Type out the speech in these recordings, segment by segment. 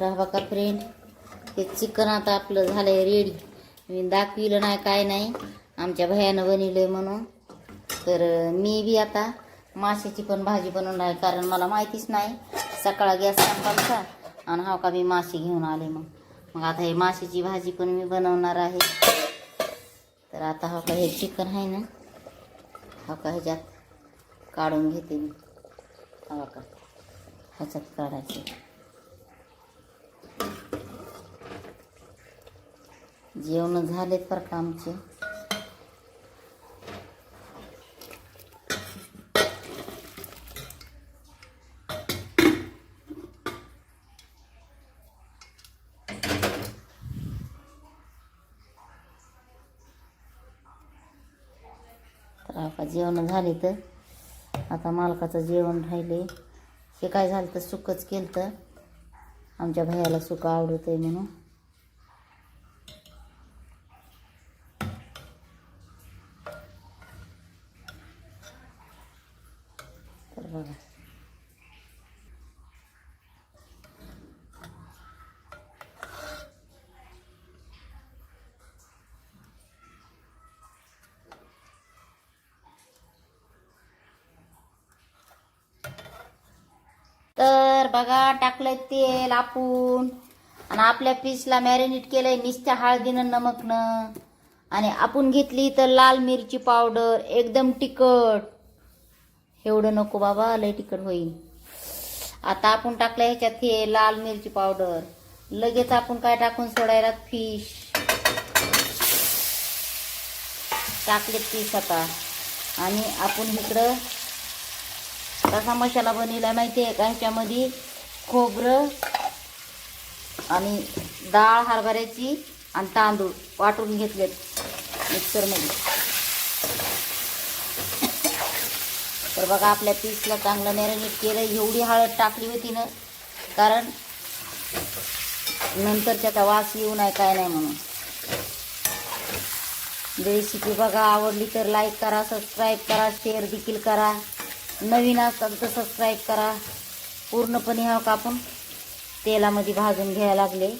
तर हा बघा फ्रेंड ते चिकन आता आपलं झालंय रेडी मी दाखविलं नाही काय नाही. आमच्या भयानं बनवलंय म्हणून. तर मी बी आता माशाची पण भाजी बनवणार आहे कारण मला माहितीच नाही. सकाळ गॅस संपायचा आणि हा का मी मासे घेऊन आले मग. मग आता हे माशाची भाजी पण मी बनवणार आहे. तर आता हा का हे चिकन आहे ना हा का ह्याच्यात काढून घेते मी. हा का? ह्याच्यात काढायचं. जेवण झालेत बरं का आमचे तर आता जेवण झाले तर आता मालकाचं जेवण राहिले. हे काय झालं तर सुकच केलं तर आमच्या भैयाला सुक आवडत आहे म्हणून तर बघा. तर बघा टाकलंय तेल आपण. आणि आपल्या पीसला मॅरिनेट केलंय निस्त्या हळदीनं नमकनं. आणि आपण घेतली तर लाल मिरची पावडर एकदम तिखट. एवढं नको बाबा लय तिखट होईल. आता आपण टाकलं ह्याच्यात हे लाल मिरची पावडर. लगेच आपण काय टाकून सोडायला? फिश. टाकले पीस आता. आणि आपण इकडं कसा मसाला बनवला माहिती आहे का? ह्याच्यामध्ये खोबरं आणि डाळ हरभऱ्याची आणि तांदूळ वाटून घेतलेत मिक्सरमध्ये तर बघा आपल्या पीसला चांगलं मॅरिनेट केलं एवढी हळद टाकली होती ना कारण नंतर त्याचा वास येऊ नाही काय नाही म्हणून. रेसिपी बघा आवडली तर लाईक करा सबस्क्राईब करा शेअर देखील करा. नवीन असतात तर सबस्क्राईब करा. पूर्णपणे हा का आपण तेलामध्ये भाजून घ्यायला लागले.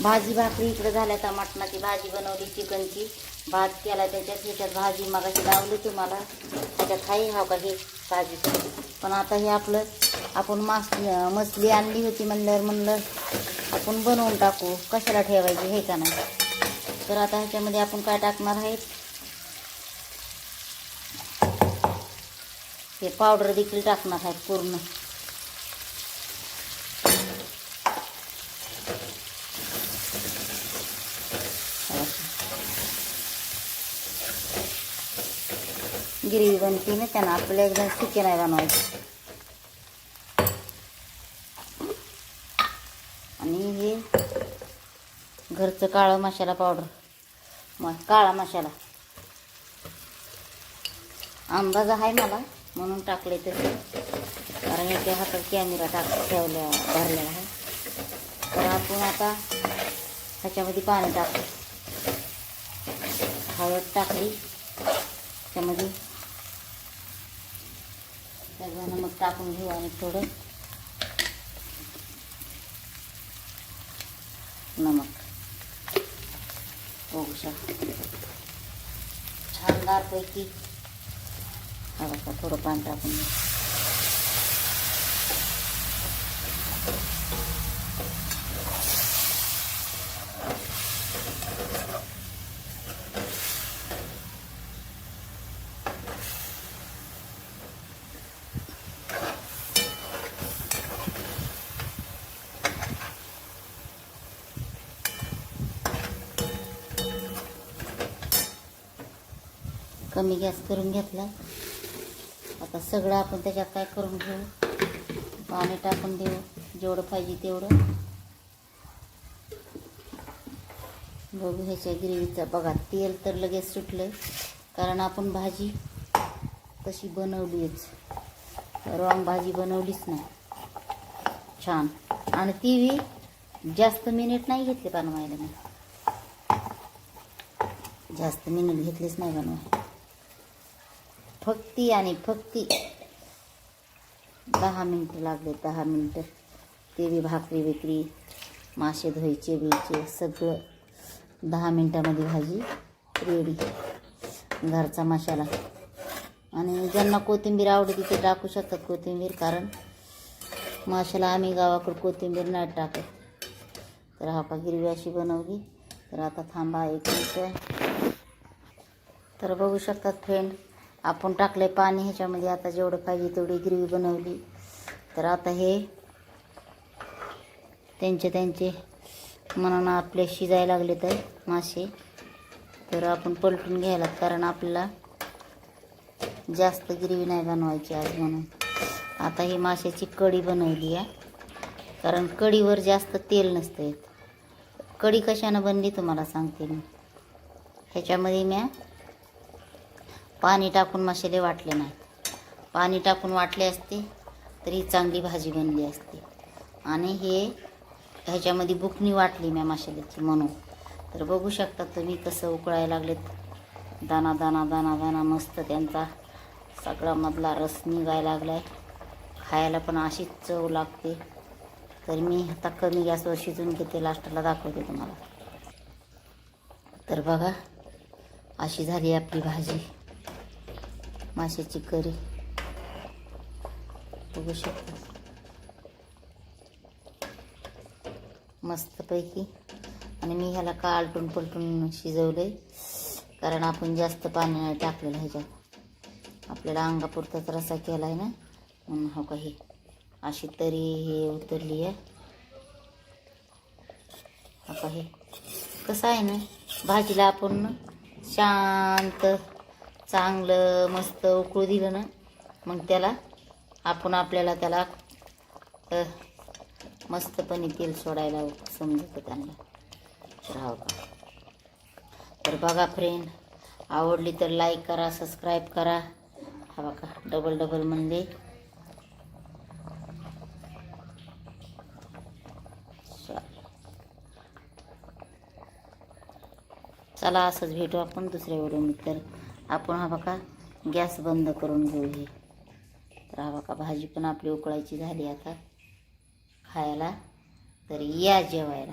भाजी भाकरी इकडे झाल्या तर मटणाची भाजी बनवली चिकनची. भात केला त्याच्यात ह्याच्यात भाजी मागाशी लावली तुम्हाला त्याच्यात हाही हा का हे भाजी पण आता हे आपलं आपण मास मछली आणली होती म्हणल्यावर म्हणलं आपण बनवून टाकू. कशाला ठेवायची हे का नाही? तर आता ह्याच्यामध्ये आपण काय टाकणार आहेत? हे पावडर देखील टाकणार आहेत पूर्ण. गिरवी बनते ना त्यांना आपल्याला एकदम सुके नाही बनवायचे. आणि हे घरचं काळं मसाला पावडर. मग काळा मसाला. अंदाज आहे मला म्हणून टाकले तसे कारण एका हातात कॅमेरा टाक ठेवल्या भरलेला आहे तर आपण आता ह्याच्यामध्ये पाणी टाकू. हळद टाकली. त्यामध्ये त्याचं नमक टाकून घेऊ आणि थोडं. नमक. बघू शकतो. छानदारपैकी हा थोडं पाणी टाकून घेऊ. कमी गॅस करून घेतला. आता सगळं आपण त्याच्यात काय करून घेऊ? पाणी टाकून देऊ. जेवढं पाहिजे तेवढं. बघू ह्याच्या ग्रेव्हीचा. बघा तेल तर लगेच सुटलं कारण आपण भाजी तशी बनवलीच रॉंग भाजी बनवलीच नाही. छान. आणि ती बी जास्त मिनिट नाही घेतली बनवायला मी. जास्त मिनिट घेतलीच नाही बनवायला. फक्ती आणि फक्ती. दहा मिनटं लागले दहा मिनटं. ते बी भाकरी विक्री मासे धुवायचे बियचे सगळं. दहा मिनटामध्ये भाजी रेडी घरचा मसाला. आणि ज्यांना कोथिंबीर आवडते ते टाकू शकतात कोथिंबीर कारण माशाला आम्ही गावाकडं कोथिंबीर नाही टाकत. तर हा का गिरवी अशी बनवली. तर आता थांबा एक मिनिट. तर बघू शकतात फ्रेंड आपण टाकले पाणी ह्याच्यामध्ये. आता जेवढं पाहिजे तेवढी गिरवी बनवली. तर आता हे त्यांचे त्यांचे मनानं आपले शिजायला लागले तर मासे. तर आपण पलटून घ्यायला कारण आपल्याला जास्त गिरवी नाही बनवायची आज म्हणून. आता ही माशाची कढी बनवली आहे. कारण कढीवर जास्त तेल नसतं येत कढी कशानं बनली तुम्हाला सांगते मी. ह्याच्यामध्ये म्या पाणी टाकून मसाले वाटले नाहीत. पाणी टाकून वाटले असते तरी चांगली भाजी बनली असती. आणि हे ह्याच्यामध्ये बुकणी वाटली म्या मसाल्याची म्हणून. तर बघू शकता तुम्ही कसं उकळायला लागलेत. दाना दाना दाना दाना मस्त त्यांचा सगळा मधला रस निघायला लागला आहे खायला पण अशीच चव लागते. तर मी आता कमी गॅसवर शिजून घेते लास्टला दाखवते तुम्हाला. तर बघा अशी झाली आपली भाजी. माशाची करी. बघू शकता. मस्तपैकी. आणि मी ह्याला का आलटून पलटून शिजवलंय. कारण आपण जास्त पाणी नाही टाकलेलं ह्याच्यात. आपल्याला अंगापुरताच रसा केला आहे ना. म्हणून हो काही अशी तरी हे उतरली आहे. हो काही कसं आहे ना भाजीला आपण शांत चांगलं मस्त उकळू दिलं ना मग त्याला आपण आपल्याला त्याला मस्तपणे तेल सोडायला समजतं त्यांना. राव का? तर बघा फ्रेंड आवडली तर लाईक करा सबस्क्राईब करा. हा बघा डबल डबल म्हणले. चला असंच भेटू आपण दुसऱ्या वेळून. तर आपण हा बघा गॅस बंद करून घेऊ हे. तर हा बघा भाजी पण आपली उकळायची झाली आता खायला. तर या जेवायला.